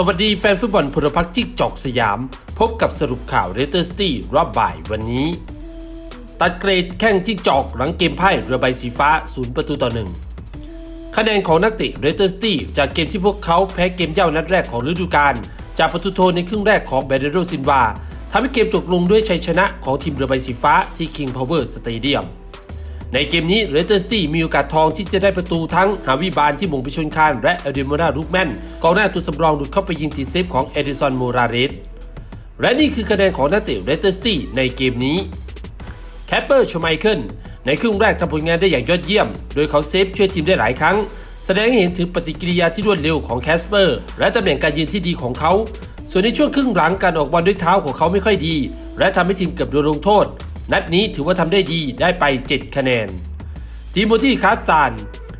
สวัสดีแฟนฟุตบอลพลพรรคจิกจอกสยาม พบกับสรุปข่าวเรเตอร์สตี้รอบบ่ายวันนี้ ตัดเกรดแข่งจิกจอกหลังเกมไพ่เรือใบสีฟ้า 0 ประตูต่อหนึ่งคะแนนของนักเตะเรเตอร์สตี้จากเกมที่พวกเขาแพ้เกมเย่านัดแรกของฤดูกาลจากประตูโทในครึ่งแรกของเบเดโรซินวาทำให้เกมจบลงด้วยชัยชนะของทีมเรือใบสีฟ้าที่ King Power Stadium ในเกมนี้เรเตอร์สตี้มีโอกาสทองที่จะได้ประตูทั้งหาวิบาลที่มงไปชนคานและเอเดโมราลูกแมนกองหน้าตัวสำรองหลุดเข้าไปยิงติดเซฟของเอดิสันโมราเรสและนี่คือคะแนนของนักเตะเรเตอร์สตี้ในเกมนี้แคปเปอร์ชไมเคิลในครึ่งแรกทำผลงานได้อย่างยอดเยี่ยม โดยเขาเซฟช่วยทีมได้หลายครั้ง แสดงให้เห็นถึงปฏิกิริยาที่รวดเร็วของแคสเปอร์ และตำแหน่งการยืนที่ดีของเขา ส่วนในช่วงครึ่งหลังการออกบอลด้วยเท้าของเขาไม่ค่อยดี และทำให้ทีมเกือบโดนลงโทษ นัดนี้ถือว่าทำได้ดีได้ไป 7 คะแนนทีมโมธีคาสซาน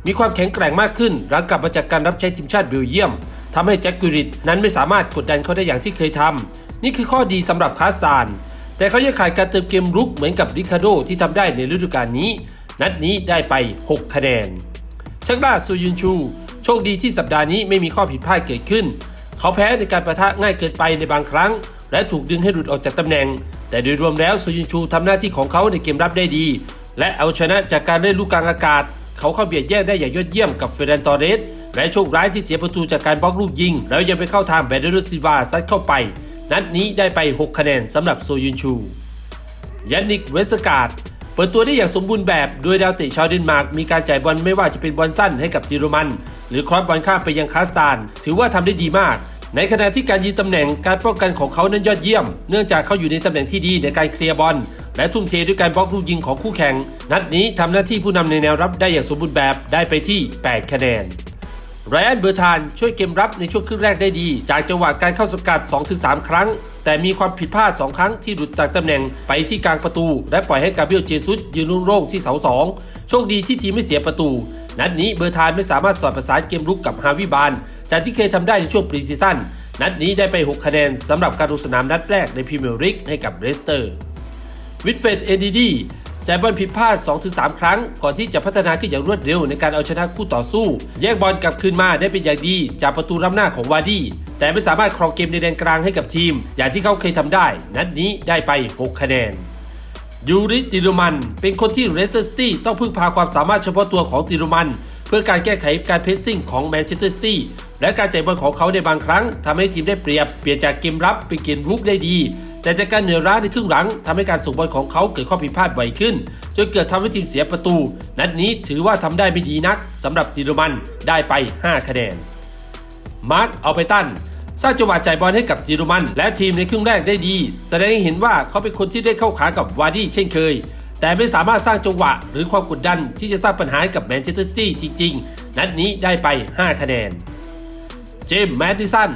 มีความแข็งแกร่งมากขึ้น หลังกลับมาจากการรับใช้ทีมชาติเบลเยียมทำให้แจ็คกิริตนั้นไม่สามารถกดดันเขาได้อย่างที่เคยทำนี่คือข้อดีสำหรับคาสซาน แต่เขายังขาดการเติมเกมรุกเหมือนกับริคาโดที่ทำได้ในฤดูกาลนี้ นัดนี้ได้ไป 6 คะแนนชักล่าซูยุนชู โชคดีที่สัปดาห์นี้ไม่มีข้อผิดพลาดเกิดขึ้น เขาแพ้ในการประทะง่ายเกินไปในบางครั้ง และถูกดึงให้หลุดออกจากตำแหน่ง แต่โดยรวมแล้วซูยุนชูทำหน้าที่ของเขาในเกมรับได้ดี และเอาชนะจากการเล่นลูกกลางอากาศ เขาเข้าเบียดแย่งได้อย่างยอดเยี่ยมกับเฟรนตอเรสและโชคร้ายที่เสียประตูจากการบล็อกลูกยิง แล้วยังไปเข้าทางแบดเดอร์ซิวาซัดเข้าไป นัดนี้ได้ไป 6 คะแนนสำหรับโซยุนชูยันนิกเวสการ์ดเปิดตัวได้อย่างสมบูรณ์แบบโดยดาวเตะชาวเดนมาร์กมีการจ่ายบอลไม่ว่าจะเป็นบอลสั้นให้กับเยอรมัน หรือครอสบอลข้ามไปยังคาสตาน ถือว่าทำได้ดีมาก ในขณะที่การยืนตำแหน่งการป้องกันของเขานั้นยอดเยี่ยม เนื่องจากเขาอยู่ในตำแหน่งที่ดีในการเคลียร์บอลและทุ่มเทด้วยการบล็อกลูกยิงของคู่แข่ง นัดนี้ทำหน้าที่ผู้นำในแนวรับได้อย่างสมบูรณ์แบบได้ไปที่ 8 คะแนน ไรอันเบอร์ธานช่วยเกมรับในช่วงครึ่งแรกได้ดี จากจังหวะการเข้าสกัด 2-3 ครั้ง แต่มีความผิดพลาด 2 ครั้งที่หลุดจากตำแหน่งไปที่กลางประตู และปล่อยให้กาเบรียลเจซุสยืนโล่งที่เสาสองโชคดีที่ทีมไม่เสียประตู นัดนี้เบอร์ธานไม่สามารถสอดประสานเกมรุกกับฮาวิบาน จากที่เคยทำได้ในช่วงปรีซีซั่นนัดนี้ได้ไป 6 คะแนนสำหรับการลงสนามนัดแรกในพรีเมียร์ลีกให้กับเรสเตอร์วิดเฟดเอดีดี จ่ายบอลผิดพลาด 2-3 ครั้ง ก่อนที่จะพัฒนาขึ้นอย่างรวดเร็วในการเอาชนะคู่ต่อสู้ แยกบอลกลับคืนมาได้เป็นอย่างดี จากประตูรับหน้าของวาดี้แต่ไม่สามารถครองเกมในแดนกลางให้กับทีม อย่างที่เขาเคยทำได้ นัดนี้ได้ไป 6 คะแนนยูริติรุมัน เป็นคนที่เรสเตอร์ซิตี้ต้องพึ่งพาความสามารถเฉพาะตัวของติรุมัน เพื่อการแก้ไขการเพสซิ่งของแมนเชสเตอร์ซิตี้และการจ่ายบอลของเขาในบางครั้งทำให้ทีมได้เปรียบ เปลี่ยนจากเกมรับเป็นเกมรุกได้ดี แต่จากการเหนื่อยล้าในครึ่งหลังทำให้การส่งบอลของเขาเกิดข้อผิดพลาดบ่อยขึ้น จนเกิดทำให้ทีมเสียประตู นัดนี้ถือว่าทำได้ไม่ดีนักสำหรับติรมันได้ไป 5 คะแนน มาร์คเอาไปตันสร้างจังหวะจ่ายบอลให้กับจิรมัน และทีมในครึ่งแรกได้ดี แสดงให้เห็นว่าเขาเป็นคนที่ได้เข้าขากับวาร์ดี้เช่นเคย แต่ไม่สามารถสร้างจังหวะ หรือความกดดันที่จะสร้างปัญหาให้กับแมนเชสเตอร์ซิตี้จริง ๆ นัดนี้ได้ไป 5 คะแนน เจมส์แมดดิสัน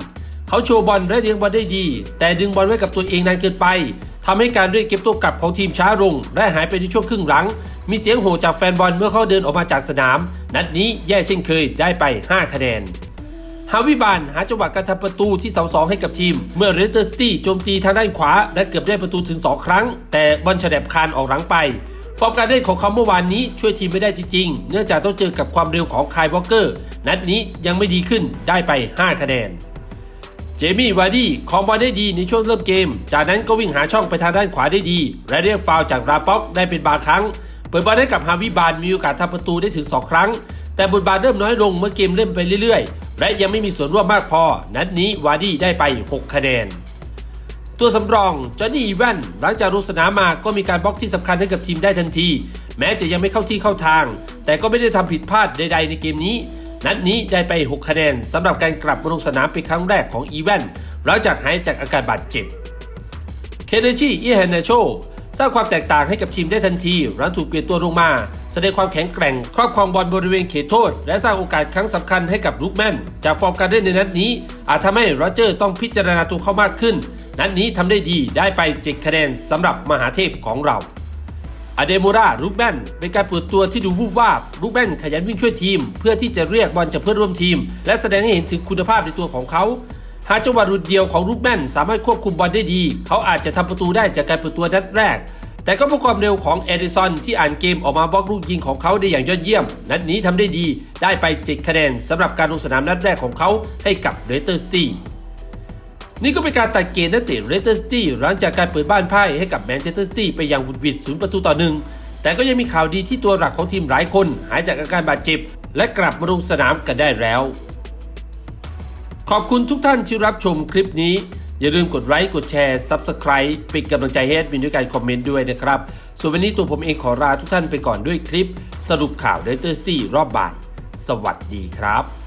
เขาโชว์บอลและเลี้ยงบอลได้ดี แต่ดึงบอลไว้กับตัวเองนานเกินไปทำให้การเรียกเก็บตัวกลับของทีมช้าลงและหายไปในช่วงครึ่งหลัง มีเสียงโห่จากแฟนบอลเมื่อเขาเดินออกมาจากสนาม นัดนี้แย่เช่นเคยได้ไป 5 คะแนนฮาวิบานหาจังหวะการทำประตูที่เสาสองให้กับทีม เมื่อเรสเตอร์ซิตี้โจมตีทางด้านขวา และเกือบได้ประตูถึง 2 ครั้ง แต่บอลฉลับคานออกหลังไปฟอร์มการเล่นของเขาเมื่อวานนี้ช่วยทีมไม่ได้จริงๆ เนื่องจากต้องเจอกับความเร็วของคายวอลเกอร์ นัดนี้ยังไม่ดีขึ้นได้ไป 5 คะแนน มี่วาร์ดี้คองบอลได้ดีในช่วงเริ่มเกม จากนั้นก็วิ่งหาช่องไปทางด้านขวาได้ดี และเรียกฟาวจากราป็อกได้เป็นบางครั้ง เปิดบอลให้กับฮาวิบานมีโอกาสทำประตูได้ถึง 2 ครั้ง แต่บทบาทเริ่มน้อยลงเมื่อเกมเล่นไปเรื่อยๆ และยังไม่มีส่วนร่วมมากพอ นัดนี้วาร์ดี้ได้ไป 6 คะแนน ตัวสำรองจอห์นนี่อีแวนหลังจากลงสนามมาก็มีการบล็อกที่สำคัญให้กับทีมได้ทันที แม้จะยังไม่เข้าที่เข้าทาง แต่ก็ไม่ได้ทำผิดพลาดใด ๆ ในเกมนี้ นัดนี้ได้ไป 6 คะแนนสำหรับการกลับมาลงสนามเป็นครั้งแรกของอีแวนหลังจากหายจากอาการบาดเจ็บ เคเดชิอิเฮนเนโชสร้างความแตกต่างให้กับทีมได้ทันทีหลังถูกเปลี่ยนตัวลงมา แสดงความแข็งแกร่ง ครอบครองบอลบริเวณเขตโทษ และสร้างโอกาสครั้งสำคัญให้กับลูกแมนจากฟอร์มการเล่นในนัดนี้ อาจทำให้โรเจอร์ต้องพิจารณาตัวเขามากขึ้น นัดนี้ทำได้ดีได้ไป 7 คะแนนสำหรับมหาเทพของเรา อเดโมราลูกแบนเป็นการเปิดตัวที่ดูวูบวาบลูกแบนขยันวิ่งช่วยทีม เพื่อที่จะเรียกบอลจากเพื่อนร่วมทีม และแสดงให้เห็นถึงคุณภาพในตัวของเขาหากจังหวะหลุดเดียวของลูกแมนสามารถควบคุมบอลได้ดี เขาอาจจะทำประตูได้จากการเปิดตัวนัดแรก แต่ก็เพราะความเร็วของเอดิสันที่อ่านเกมออกมาบล็อกลูกยิงของเขาได้อย่างยอดเยี่ยม นัดนี้ทำได้ดี ได้ไป 7 คะแนนสำหรับการลงสนามนัดแรกของเขาให้กับเรเตอร์สตี นี่ก็เป็นการตัดเกณฑ์นักเตะเรสเตอร์ซิตี้หลังจากการเปิดบ้านพ่ายให้กับแมนเชสเตอร์ซิตี้ไปอย่างบุดหวิดศูนย์ประตูต่อหนึ่งแต่ก็ยังมีข่าวดีที่ตัวหลักของทีมหลายคน หายจากอาการบาดเจ็บ และกลับมาลงสนามกันได้แล้ว ขอบคุณทุกท่านที่รับชมคลิปนี้ อย่าลืมกดไลค์กดแชร์ Subscribe เป็นกำลังใจให้แอดมินด้วยการคอมเมนต์ด้วยนะครับ ส่วนวันนี้ตัวผมเองขอลาทุกท่านไปก่อนด้วยคลิป สรุปข่าวเรสเตอร์ซิตี้รอบบ่าย สวัสดีครับ